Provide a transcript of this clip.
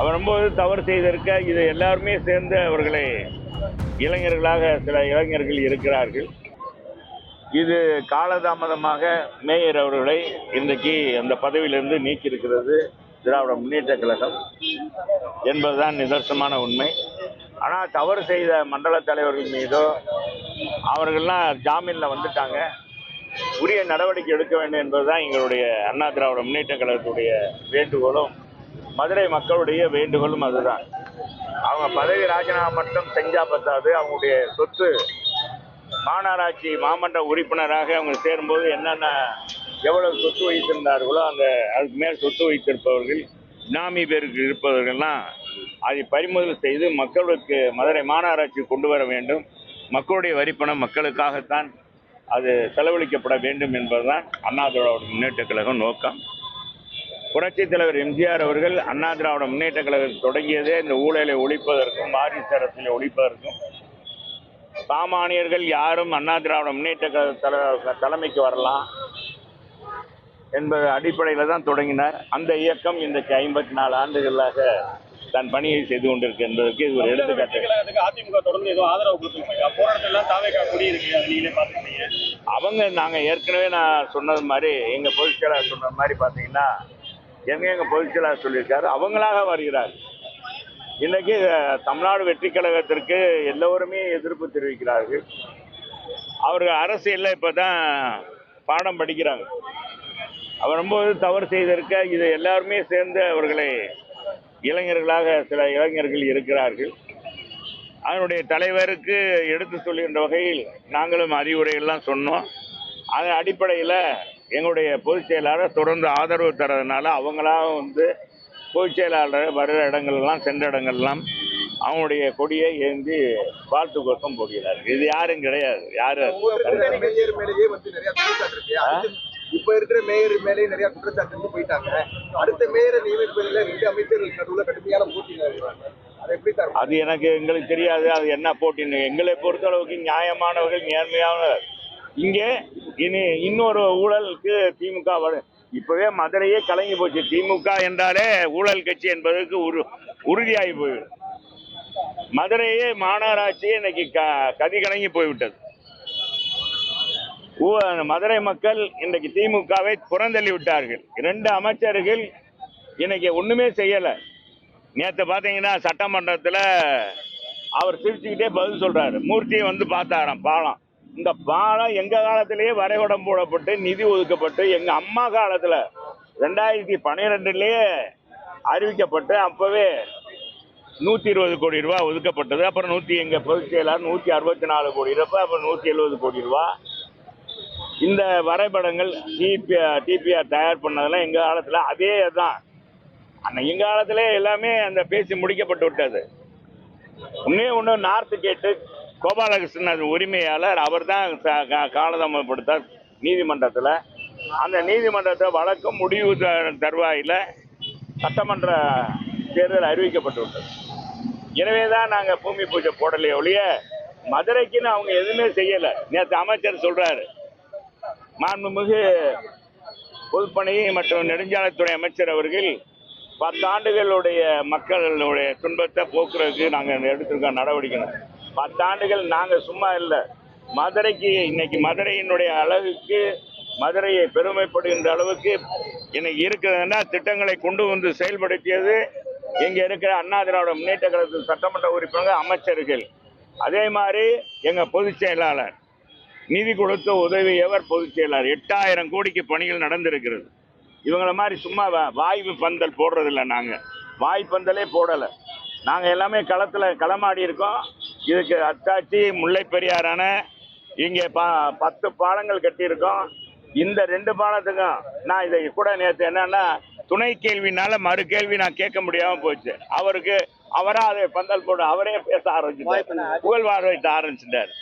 அவர் ரொம்ப தவறு செய்திருக்க இது எல்லாருமே சேர்ந்து அவர்களை இளைஞர்களாக சில இளைஞர்கள் இருக்கிறார்கள். இது காலதாமதமாக மேயர் அவர்களை இன்றைக்கு அந்த பதவியிலிருந்து நீக்கியிருக்கிறது திராவிட முன்னேற்ற கழகம் என்பதுதான் நிதர்சனமான உண்மை. ஆனால் தவறு செய்த மண்டல தலைவர்கள் மீதோ அவர்கள்லாம் ஜாமீனில் வந்துட்டாங்க. உரிய நடவடிக்கை எடுக்க வேண்டும் என்பதுதான் எங்களுடைய அண்ணா திராவிட முன்னேற்ற கழகத்துடைய வேண்டுகோளும். மதுரை மக்களுடைய வேண்டுகோளும் அதுதான். அவங்க பதவி ராஜினாமா மட்டும் செஞ்சா பத்தாது. அவங்களுடைய சொத்து மாநகராட்சி மாமன்ற உறுப்பினராக அவங்க சேரும்போது என்னென்ன எவ்வளவு சொத்து வைத்திருந்தார்களோ அந்த அதுக்கு மேல் சொத்து வைத்திருப்பவர்கள் நாமி பேருக்கு இருப்பவர்கள்லாம் அதை பறிமுதல் செய்து மக்களுக்கு மதுரை மாநகராட்சி கொண்டு வர வேண்டும். மக்களுடைய வரிப்பணம் மக்களுக்காகத்தான் அது செலவழிக்கப்பட வேண்டும் என்பதுதான் அண்ணா திராவிட முன்னேற்ற கழகம் நோக்கம். புரட்சித் தலைவர் எம்ஜிஆர் அவர்கள் அண்ணா திராவிட முன்னேற்ற கழகம் தொடங்கியதே இந்த ஊழலை ஒழிப்பதற்கும் வாரிசு அரசியலை ஒழிப்பதற்கும். சாமானியர்கள் யாரும் அண்ணா திராவிட முன்னேற்ற கழக தல- தலைமைக்கு வரலாம் என்பது அடிப்படையில் தான் தொடங்கினார். அந்த இயக்கம் இன்றைக்கு ஐம்பத்தி நாலு ஆண்டுகளாக தன் பணியை செய்து கொண்டிருக்கு என்பதற்கு இது ஒரு எடுத்துக்காட்டு. அதிமுக தொடர்ந்து ஏதோ ஆதரவு கொடுத்துருக்காங்க போராட்டத்தில் தாவேக்கா கொடி இருக்கு அது நீங்களே பார்த்துருக்கீங்க அவங்க நாங்கள் ஏற்கனவே நான் சொன்னது மாதிரி எங்கள் பொதுச் செயலாளர் சொன்னது மாதிரி பார்த்தீங்கன்னா எங்க எங்கள் பொதுச் செயலாளர் சொல்லியிருக்காரு அவங்களாக வருகிறார். இன்னைக்கு தமிழ்நாடு வெற்றி கழகத்திற்கு எல்லோருமே எதிர்ப்பு தெரிவிக்கிறார்கள். அவர்கள் அரசியலில் இப்போ தான் பாடம் படிக்கிறாங்க. அவர் ரொம்ப தவறு செய்திருக்க இது எல்லாருமே சேர்ந்து அவர்களை இளைஞர்களாக சில இளைஞர்கள் இருக்கிறார்கள். அதனுடைய தலைவருக்கு எடுத்து சொல்கின்ற வகையில் நாங்களும் அறிவுரையெல்லாம் சொன்னோம். அதன் அடிப்படையில் எங்களுடைய பொதுச் செயலாளர் தொடர்ந்து ஆதரவு தரதுனால அவங்களாக வந்து பொதுச் செயலாளர் வருகிற இடங்கள்லாம் சென்ற இடங்கள்லாம் அவங்களுடைய கொடியை ஏந்தி வாழ்த்து கோஷம் போடுகிறார். இது யாரும் கிடையாது. யாரும் இப்ப இருக்கிற மேயர் மேலேயே நிறைய குற்றச்சாட்டு போயிட்டாங்க. அடுத்த மேயரை நியமிப்பதில் ரெண்டு அமைச்சர்கள் நடுவுல கடுமையான போட்டி அதை எப்படி தரும் அது எனக்கு எங்களுக்கு தெரியாது. அது என்ன போட்டின்னு. எங்களை பொறுத்தளவுக்கு நியாயமானவர்கள் நேர்மையானவர். இங்கே இனி இன்னொரு ஊழலுக்கு திமுக வரும் இப்பவே மதுரையே கலங்கி போச்சு. திமுக என்றாலே ஊழல் கட்சி என்பதற்கு உரு உறுதியாகி போய்விடும் மதுரையே மாநகராட்சியே இன்னைக்கு க கதி கலங்கி போய்விட்டது. ஊ- மதுரை மக்கள் இன்றைக்கு திமுகவை புறந்தள்ளி விட்டார்கள். இரண்டு அமைச்சர்கள் இன்னைக்கு ஒண்ணுமே செய்யலை. நேற்று பார்த்தீங்கன்னா சட்டமன்றத்தில் அவர் சிரிச்சுக்கிட்டே பதில் சொல்றாரு. மூர்த்தியை வந்து பார்த்தாராம் பாலம். இந்த பாலம் எங்க காலத்திலேயே வரைபடம் போடப்பட்டு நிதி ஒதுக்கப்பட்டு எங்க அம்மா காலத்துல ரெண்டாயிரத்தி பன்னிரெண்டுலயே அறிவிக்கப்பட்டு அப்பவே நூத்தி இருபது கோடி ரூபாய் ஒதுக்கப்பட்டது. அப்புறம் நூத்தி எங்க பொதுச் செயலாளர் நூத்தி அறுபத்தி நாலு கோடி ரூபாய் அப்புறம் நூத்தி எழுபது கோடி ரூபாய் இந்த வரைபடங்கள் டிபி டிபிஆர் தயார் பண்ணதெல்லாம் எங்கள் காலத்தில் அதே தான். அன்னை எங்கள் காலத்திலே எல்லாமே அந்த பேசி முடிக்கப்பட்டு விட்டது. ஒன்றே ஒன்று நார்த்து கேட்டு கோபாலகிருஷ்ணன் உரிமையாளர். அவர் தான் காலதாமதப்படுத்தார் நீதிமன்றத்தில். அந்த நீதிமன்றத்தை வழக்கு முடிவு த- சட்டமன்ற தேர்தல் அறிவிக்கப்பட்டுள்ளது எனவே தான் நாங்கள் பூமி பூஜை போடலையே ஒழிய மதுரைக்குன்னு அவங்க எதுவுமே செய்யலை. நேற்று அமைச்சர் சொல்கிறாரு மாண்புமிகு பொதுப்பணி மற்றும் நெடுஞ்சாலைத்துறை அமைச்சர் அவர்கள் பத்தாண்டுகளுடைய மக்களுடைய துன்பத்தை போக்குறதுக்கு நாங்கள் எடுத்திருக்கோம் நடவடிக்கை பத்தாண்டுகள் நாங்கள் சும்மா இல்லை. மதுரைக்கு இன்னைக்கு மதுரையினுடைய அழகுக்கு மதுரையை பெருமைப்படுகின்ற அளவுக்கு இன்னைக்கு இருக்கிறதுனா திட்டங்களை கொண்டு வந்து செயல்படுத்தியது இங்கே இருக்கிற அண்ணா திராவிட முன்னேற்ற கழகத்தின் சட்டமன்ற உறுப்பினர்கள் அமைச்சர்கள். அதே மாதிரி எங்கள் பொதுச் செயலாளர். நிதி கொடுத்த உதவியவர் பொதுச் செயலாளர்? எட்டாயிரம் கோடிக்கு பணிகள் நடந்திருக்கிறது. இவங்கள மாதிரி சும்மா வா- வாய்வு பந்தல் போடுறதில்ல நாங்கள் வாய் பந்தலே போடலை. நாங்கள் எல்லாமே களத்தில் களமாடி இருக்கோம். இதுக்கு அத்தாச்சி முல்லை பெரியார் அணை இங்கே பா பத்து பாலங்கள் கட்டியிருக்கோம். இந்த ரெண்டு பாலத்துக்கும் நான் இதை கூட நேற்று என்னன்னா துணை கேள்வினால மறு கேள்வி நான் கேட்க முடியாமல் போச்சு. அவருக்கு அவரா அதை பந்தல் போட்டு அவரே பேச ஆரம்பிச்சிட்டார். புகழ் வாழ்வைத்த ஆரம்பிச்சிட்டார்.